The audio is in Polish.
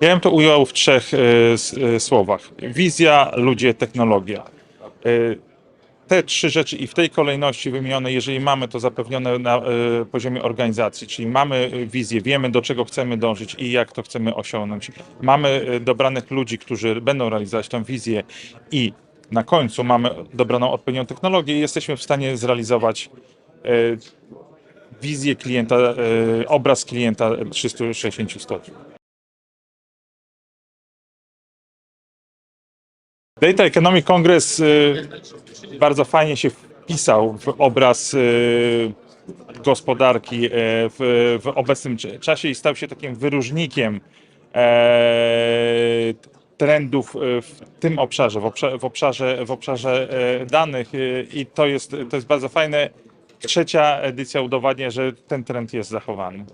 Ja bym to ujął w trzech e, e, słowach. Wizja, ludzie, technologia. E, te trzy rzeczy i w tej kolejności wymienione, jeżeli mamy to zapewnione na poziomie organizacji, czyli mamy wizję, wiemy do czego chcemy dążyć i jak to chcemy osiągnąć, mamy dobranych ludzi, którzy będą realizować tę wizję i na końcu mamy dobraną odpowiednią technologię i jesteśmy w stanie zrealizować wizję klienta, obraz klienta 360 stopni. Data Economic Congress y, bardzo fajnie się wpisał w obraz y, gospodarki y, w, w obecnym cz- czasie i stał się takim wyróżnikiem e, trendów w tym obszarze, w obszarze, w obszarze, w obszarze e, danych i to jest, to jest bardzo fajne. Trzecia edycja udowadnia, że ten trend jest zachowany.